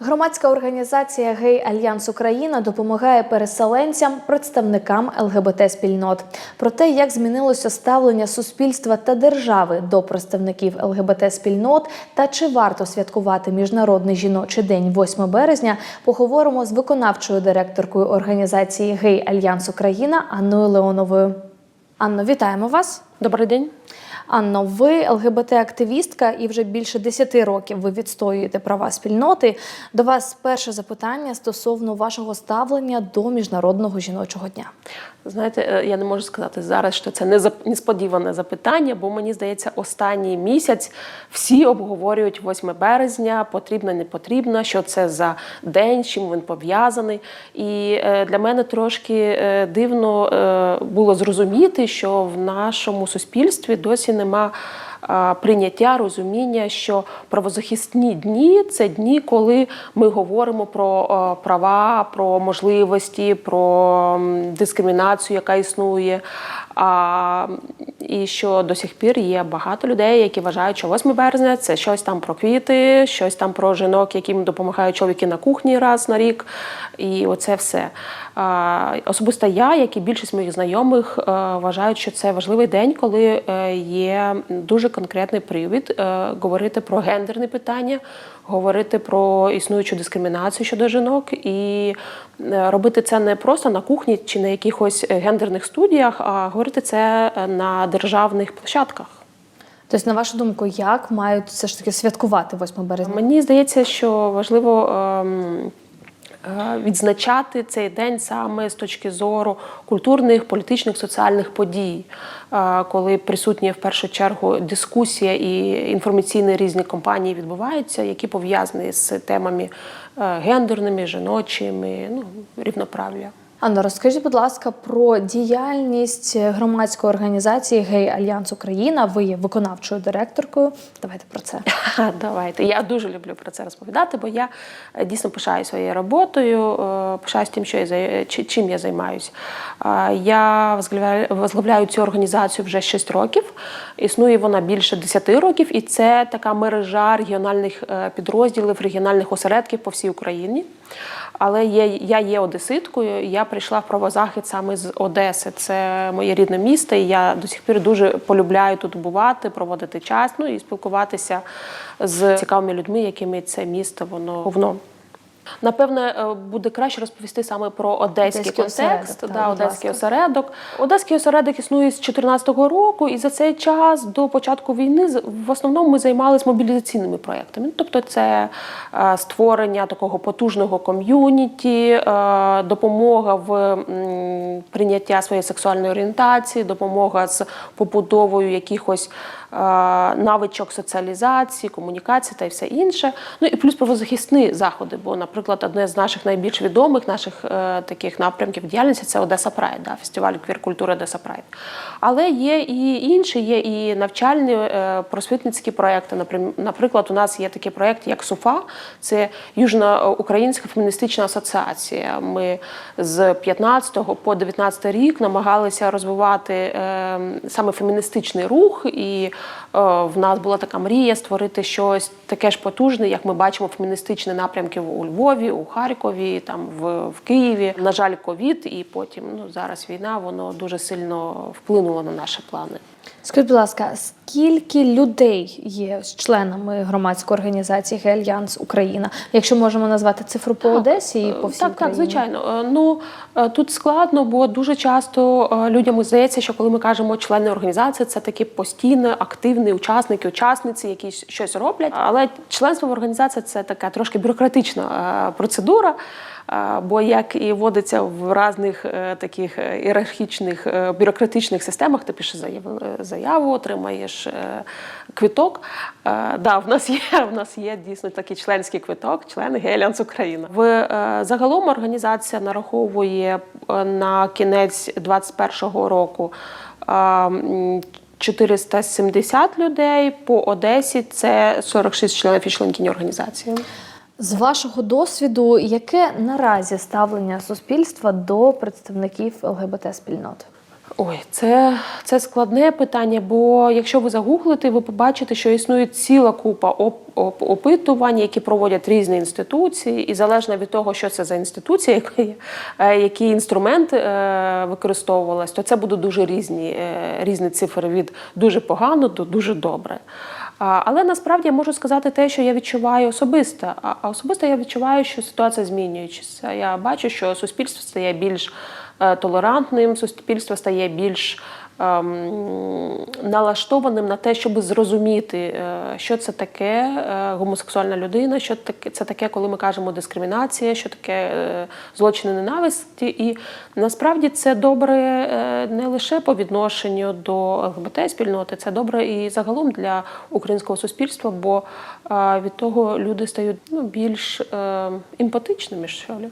Громадська організація Гей Альянс Україна допомагає переселенцям, представникам ЛГБТ спільнот. Про те, як змінилося ставлення суспільства та держави до представників ЛГБТ спільнот та чи варто святкувати міжнародний жіночий день 8 березня, поговоримо з виконавчою директоркою організації Гей Альянс Україна Анною Леоновою. Анно, вітаємо вас. Добрий день. Анно, ви ЛГБТ-активістка, і вже більше 10 років ви відстоюєте права спільноти. До вас перше запитання стосовно вашого ставлення до міжнародного жіночого дня. Знаєте, е, я не можу сказати зараз, що це не несподіване запитання, бо мені здається, останній місяць всі обговорюють 8 березня, потрібно, не потрібно, що це за день, чим він пов'язаний. І е, для мене трошки е, дивно було зрозуміти, що в нашому суспільстві досі нема. Прийняття розуміння, що правозахисні дні це дні, коли ми говоримо про права, про можливості, про дискримінацію, яка існує. А, і що до сих пір є багато людей, які вважають, що 8 березня це щось там про квіти, щось там про жінок, яким допомагають чоловіки на кухні раз на рік. І оце все. А, Особисто я, як і більшість моїх знайомих, е, вважають, що це важливий день, коли е, є дуже конкретний привід е, говорити про гендерне питання, говорити про існуючу дискримінацію щодо жінок і е, робити це не просто на кухні чи на якихось е, гендерних студіях, а говорити це е, на державних площадках. Тобто, на вашу думку, як мають все ж таки святкувати 8 березня? Мені здається, що важливо. ем, Відзначати цей день саме з точки зору культурних, політичних, соціальних подій, е, коли присутні в першу чергу дискусія і інформаційні різні компанії відбуваються, які пов'язані з темами е, гендерними, жіночими, ну рівноправ'я. Анна, розкажіть, будь ласка, про діяльність громадської організації Гей Альянс Україна. Ви є виконавчою директоркою. Давайте про це. Давайте. Я дуже люблю про це розповідати, бо я е, дійсно пишаю своєю роботою, е, пишаюсь тим, що я чим я займаюся. Я возглавляю, цю організацію вже 6 років. Існує вона більше 10 років, і це така мережа регіональних е, підрозділів, регіональних осередків по всій Україні. Але є, я є одеситкою, я прийшла в правозахід саме з Одеси. Це моє рідне місто, і я до сих пір дуже полюбляю тут бувати, проводити час, ну і спілкуватися з цікавими людьми, якими це місто воно повно. Напевне, е, буде краще розповісти саме про одеський, Одеський контекст, осередок, да, одеський осередок. Одеський осередок існує з 2014 року, і за цей час до початку війни в основному ми займалися мобілізаційними проектами. Ну, Тобто, це е, створення такого потужного ком'юніті, е, допомога в прийняття своєї сексуальної орієнтації, допомога з побудовою якихось навичок соціалізації, комунікації та й все інше. Ну і плюс правозахисні заходи. Бо, наприклад, одне з наших найбільш відомих наших е, таких напрямків діяльності це Одеса Прайд, да, фестиваль квір-культури Одеса Прайд. Але є і інші, є і навчальні е, просвітницькі проекти. Наприклад, у нас є такий проект, як СУФА, це Южноукраїнська феміністична асоціація. Ми з 15 по 19 рік намагалися розвивати е, саме феміністичний рух, і в нас була така мрія створити щось таке ж потужне, як ми бачимо феміністичні напрямки у Львові, у Харкові, там в, в Києві. На жаль, ковід, і потім ну зараз війна, воно дуже сильно вплинуло на наші плани. Скажіть, будь ласка, скільки людей є з членами громадської організації Гей Альянс Україна? Якщо можемо назвати цифру по Одесі і по всій так, так, звичайно. Е, Ну е, тут складно, бо дуже часто е, людям здається, що коли ми кажемо члени організації, це такі постійні, активні учасники, учасниці, які щось роблять. Але членство в організації це така трошки бюрократична е, процедура. е, Бо як і вводиться в різних е, таких е, ієрархічних е, бюрократичних системах, ти пишеш заяву отримаєш е, квиток. Е, Да, в нас є в нас є дійсно такий членський квиток, члени Геліанс Україна. В е, загалом організація нараховує на кінець 2021 року. е, 470 людей по Одесі це 46 членів і членкинь організації. З вашого досвіду, яке наразі ставлення суспільства до представників ЛГБТ спільнот? Ой, це, це складне питання, бо якщо ви загуглите, ви побачите, що існує ціла купа оп- оп- опитувань, які проводять різні інституції, і залежно від того, що це за інституція, який, е, який інструмент е, використовувалась, то це будуть дуже різні, е, різні цифри від дуже погано до дуже добре. А, Але насправді я можу сказати те, що я відчуваю особисто. А особисто я відчуваю, що ситуація змінюється. Я бачу, що суспільство стає більш толерантним, суспільство стає більш ем, налаштованим на те, щоб зрозуміти, е, що це таке е, гомосексуальна людина, що це таке, коли ми кажемо дискримінація, що таке е, злочини ненависті. І насправді це добре е, не лише по відношенню до ЛГБТ спільноти, це добре і загалом для українського суспільства, бо е, від того люди стають ну, більш е, емпатичними, що ли.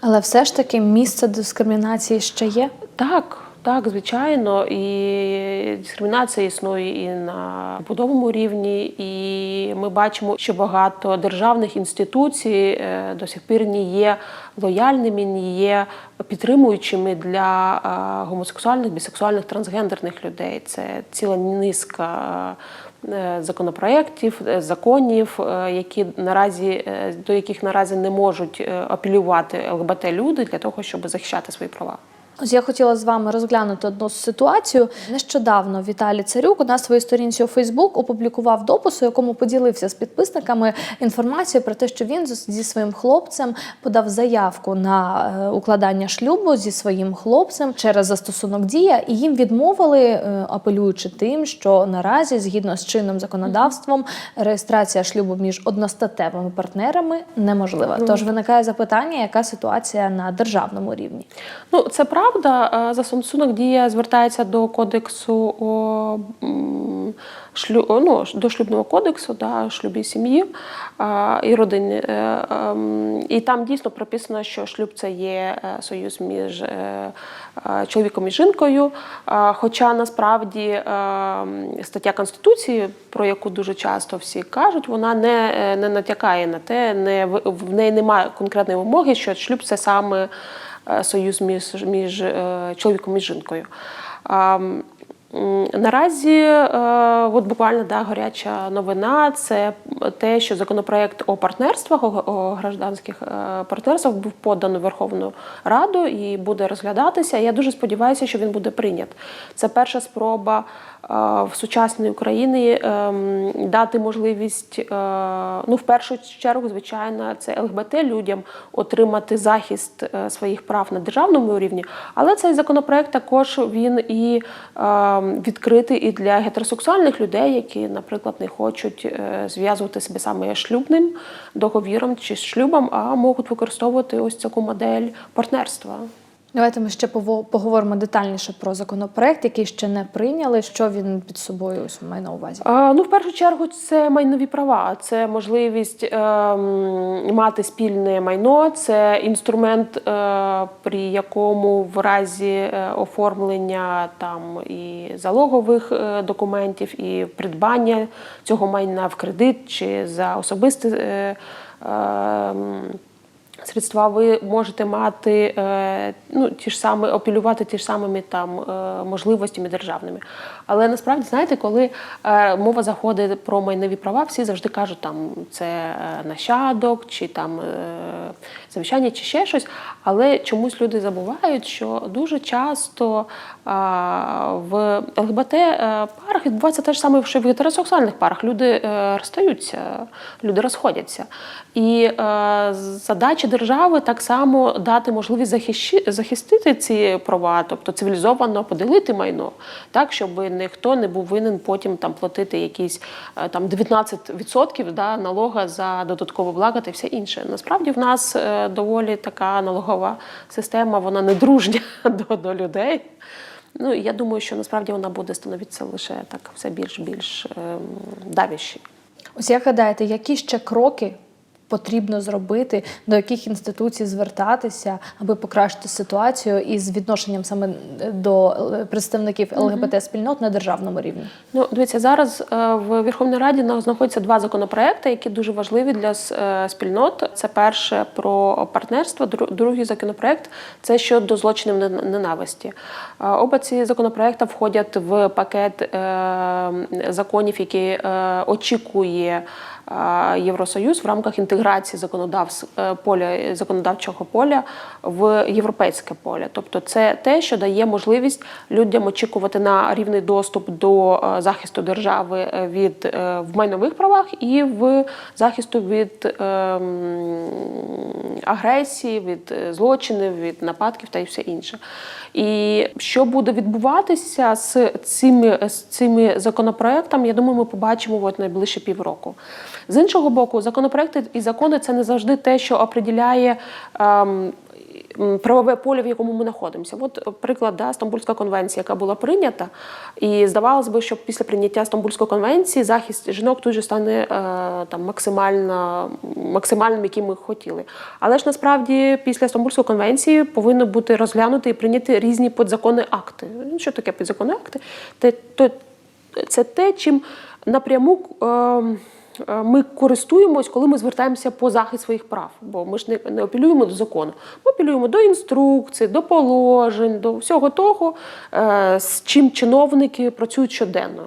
Але все ж таки місце дискримінації ще є. Так, так, звичайно, і дискримінація існує і на будовому рівні, і ми бачимо, що багато державних інституцій е, до сих пір не є лояльними, не є підтримуючими для е, гомосексуальних, бісексуальних, трансгендерних людей. Це ціла низка. Е, Законопроєктів, е, законів, е, які наразі до яких наразі не можуть апелювати ЛГБТ люди для того, щоб захищати свої права. Ось я хотіла з вами розглянути одну ситуацію. Нещодавно Віталій Царюк на своїй сторінці у Фейсбук опублікував допис, у якому поділився з підписниками інформацією про те, що він зі своїм хлопцем подав заявку на е, укладання шлюбу зі своїм хлопцем через застосунок дія, і їм відмовили, е, апелюючи тим, що наразі, згідно з чинним законодавством, реєстрація шлюбу між одностатевими партнерами неможлива. Тож виникає запитання, яка ситуація на державному рівні. Ну, це правда. Е, Застосунок дія звертається до кодексу о, шлю, ну, до шлюбного кодексу, да, шлюбі сім'ї і родини. Е, ем, І там дійсно прописано, що шлюб це є е, союз між чоловіком і жінкою. Хоча насправді е, стаття Конституції, про яку дуже часто всі кажуть, вона не, не натякає на те, не, в- неї немає конкретної вимоги, що шлюб це саме союз між, між е, чоловіком і жінкою. Наразі, е, от буквально да, гаряча новина це те, що законопроект о партнерствах, о, гражданських е, партнерствах був поданий Верховну Раду і буде розглядатися. Я дуже сподіваюся, що він буде прийнят. Це перша спроба е, в сучасній Україні ем, дати можливість, ну в першу чергу, звичайно, це ЛГБТ людям отримати захист своїх прав на державному рівні. Але цей законопроект також він і відкритий і для гетеросексуальних людей, які, наприклад, не хочуть е, зв'язувати себе саме шлюбним договіром чи шлюбом, а можуть використовувати ось таку модель партнерства. Давайте ми ще поговоримо детальніше про законопроект, який ще не прийняли. Що він під собою ось має на увазі? А, Ну, в першу чергу, це майнові права, це можливість ем, мати спільне майно, це інструмент, е, при якому в разі е, оформлення там і залогових е, документів, і придбання цього майна в кредит чи за особисте. Е, ем, Средства ви можете мати е, ну, ті ж самі, апелювати ті ж самими там е, можливостями державними. Але насправді, знаєте, коли е, мова заходить про майнові права, всі завжди кажуть, там це нащадок, чи там е, чи ще щось. Але чомусь люди забувають, що дуже часто е, в ЛГБТ е, парах відбувається те ж саме, що в гетеросексуальних парах. Люди е, розстаються, люди розходяться. І е, задача держави так само дати можливість захищи- захистити ці права, тобто цивілізовано поділити майно, так щоб ніхто не був винен потім там платити якісь там 19% да, налога за додаткове благо та все інше. Насправді в нас доволі така налогова система, вона не дружня до, до людей. Ну я думаю, що насправді вона буде становитися лише так все більш більш ем, давіші. Ось як гадаєте, які ще кроки потрібно зробити, до яких інституцій звертатися, аби покращити ситуацію із відношенням саме до е, представників ЛГБТ спільнот на державному рівні? Ну, дивіться, зараз е, в Верховній Раді на- знаходяться два законопроекти, які дуже важливі для е, спільнот. Це перше про партнерство, дру- другий законопроект це щодо злочинів нен- ненависті. Е, Оба ці законопроекти входять в пакет е, законів, які е, очікує е, Євросоюз в рамках інтеграції законодавств е, поля законодавчого поля в європейське поле. Тобто, це те, що дає можливість людям очікувати на рівний доступ до е, захисту держави е, від в майнових правах і в захисту від е, агресії, від злочинів, від нападків та й все інше. І що буде відбуватися з цими, з цими законопроектами, я думаю, ми побачимо от найближче півроку. З іншого боку, законопроекти і закони це не завжди те, що определяє. ем, Правове поле, в якому ми знаходимося. От приклад, да, Стамбульська конвенція, яка була прийнята, і здавалось би, що після прийняття Стамбульської конвенції захист жінок тут же стане е, там максимально максимальним, яким ми хотіли. Але ж насправді після Стамбульської конвенції повинно бути розглянути і прийняти різні подзаконні акти. Ну, Що таке підзаконні акти? То, це те, чим напряму. е, Ми користуємось, коли ми звертаємося по захист своїх прав, бо ми ж не, не апелюємо до закону. Ми апелюємо до інструкцій, до положень, до всього того, е, з чим чиновники працюють щоденно.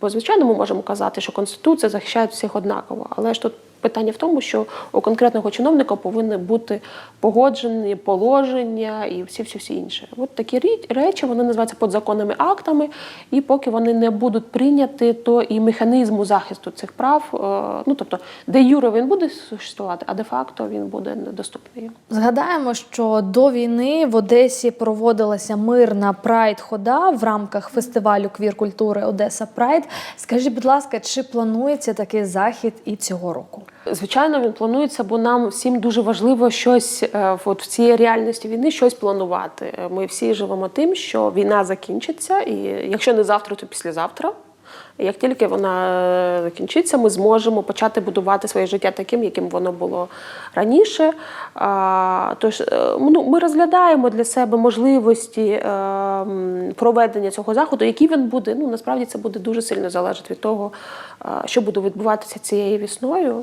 Бо, звичайно, ми можемо казати, що Конституція захищає всіх однаково, але ж тут питання в тому, що у конкретного чиновника повинні бути погоджені положення і всі всі всі інші. От такі речі вони називаються подзаконними актами, і поки вони не будуть прийняті, то і механізму захисту цих прав, е, ну тобто, де юре він буде существувати, а де факто він буде недоступний. Згадаємо, що до війни в Одесі проводилася мирна прайд-хода в рамках фестивалю квір-культури Одеса Прайд. Скажіть, будь ласка, чи планується такий захід і цього року? Звичайно, він планується, бо нам всім дуже важливо щось е, от в цій реальності війни щось планувати. Е, Ми всі живемо тим, що війна закінчиться, і якщо не завтра, то післязавтра. Як тільки вона е, закінчиться, ми зможемо почати будувати своє життя таким, яким воно було раніше. Тож ну, ми розглядаємо для себе можливості проведення цього заходу. Який він буде? Ну насправді це буде дуже сильно залежати від того, що буде відбуватися цією весною.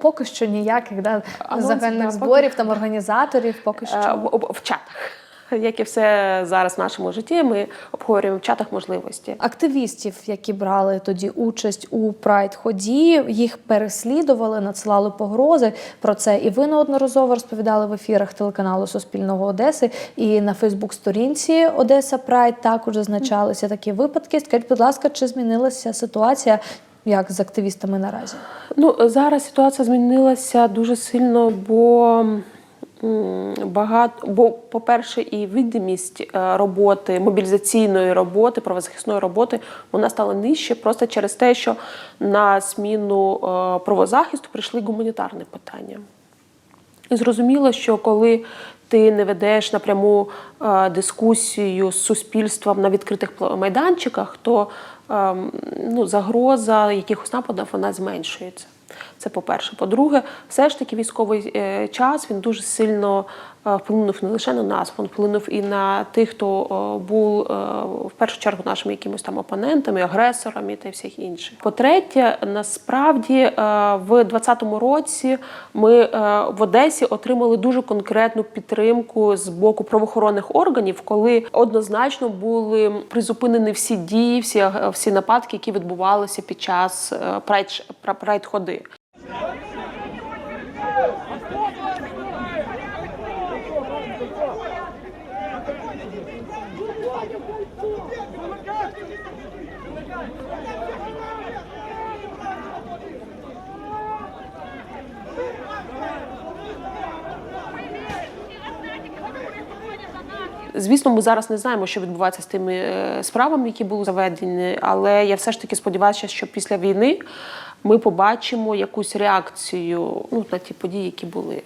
Поки що ніяких да, загальних зборів, там організаторів, поки що. Е, в, в- в чатах. Як і все зараз в нашому житті, ми обговорюємо в чатах можливості. Активістів, які брали тоді участь у прайд-ході, їх переслідували, надсилали погрози. Про це і ви неодноразово розповідали в ефірах телеканалу Суспільного Одеси. І на Фейсбук-сторінці Одеса Прайд також зазначалися такі випадки. Скажіть, будь ласка, чи змінилася ситуація як з активістами наразі? Ну зараз ситуація змінилася дуже сильно, бо багато, бо, по-перше, і видимість е, роботи, мобілізаційної роботи, правозахисної роботи, вона стала нижче просто через те, що на зміну е, правозахисту прийшли гуманітарні питання. І зрозуміло, що коли ти не ведеш напряму е, дискусію з суспільством на відкритих майданчиках, то ем, ну, загроза якихось нападів вона зменшується. Це по-перше. По-друге, все ж таки військовий е, час він дуже сильно вплинув не лише на нас, він вплинув і на тих, хто е, був е, в першу чергу нашими якимось там опонентами, агресорами та всіх інших. По-третє, насправді е, в 2020 році ми е, в Одесі отримали дуже конкретну підтримку з боку правоохоронних органів, коли однозначно були призупинені всі дії, всі, всі нападки, які відбувалися під час е, Звісно, ми зараз не знаємо, що відбувається з тими е, справами, які були заведені, але я все ж таки сподіваюся, що після війни ми побачимо якусь реакцію ну, на ті події, які були.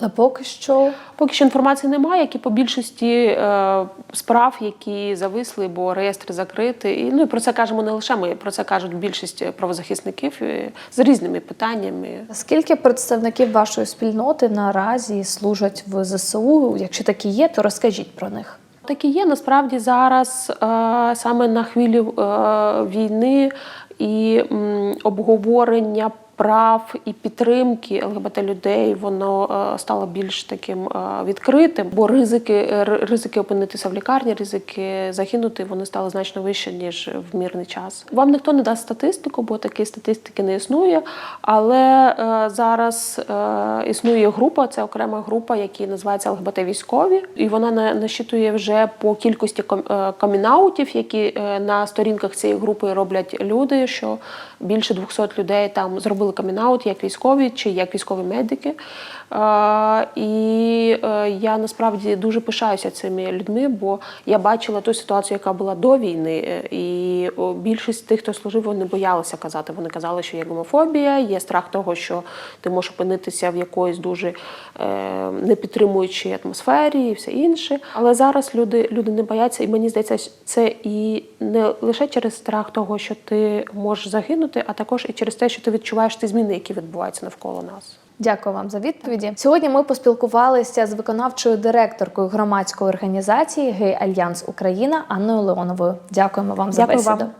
Але поки що Поки що інформації немає, як і по більшості е, справ, які зависли, бо реєстр закритий. І, ну і про це кажемо не лише ми, про це кажуть більшість правозахисників е, з різними питаннями. скільки представників вашої спільноти наразі служать в ЗСУ? Якщо такі є, то розкажіть про них. Так і є насправді зараз е, саме на хвилі е, війни і м, обговорення прав і підтримки ЛГБТ людей воно е, стало більш таким е, відкритим, бо ризики, ризики опинитися в лікарні, ризики загинути, вони стали значно вище ніж в мирний час. Вам ніхто не дасть статистику, бо такої статистики не існує. Але е, зараз е, існує група, це окрема група, яка називається ЛГБТ військові, і вона на- насчитує вже по кількості е, камінаутів, які е, на сторінках цієї групи роблять люди, що більше 200 людей там зробили камінаут як військові чи як військові медики. І е, я насправді дуже пишаюся цими людьми, бо я бачила ту ситуацію, яка була до війни, е, і більшість тих, хто служив, вони боялися казати. Вони казали, що є гомофобія, є страх того, що ти можеш опинитися в якоїсь дуже е, непідтримуючій атмосфері і все інше. Але зараз люди, люди не бояться, і мені здається, це і не лише через страх того, що ти можеш загинути, а також і через те, що ти відчуваєш ті зміни, які відбуваються навколо нас. Дякую вам за відповіді. Сьогодні ми поспілкувалися з виконавчою директоркою громадської організації Гей Альянс Україна Анною Леоновою. Дякуємо вам за Дякую бесіду. вам.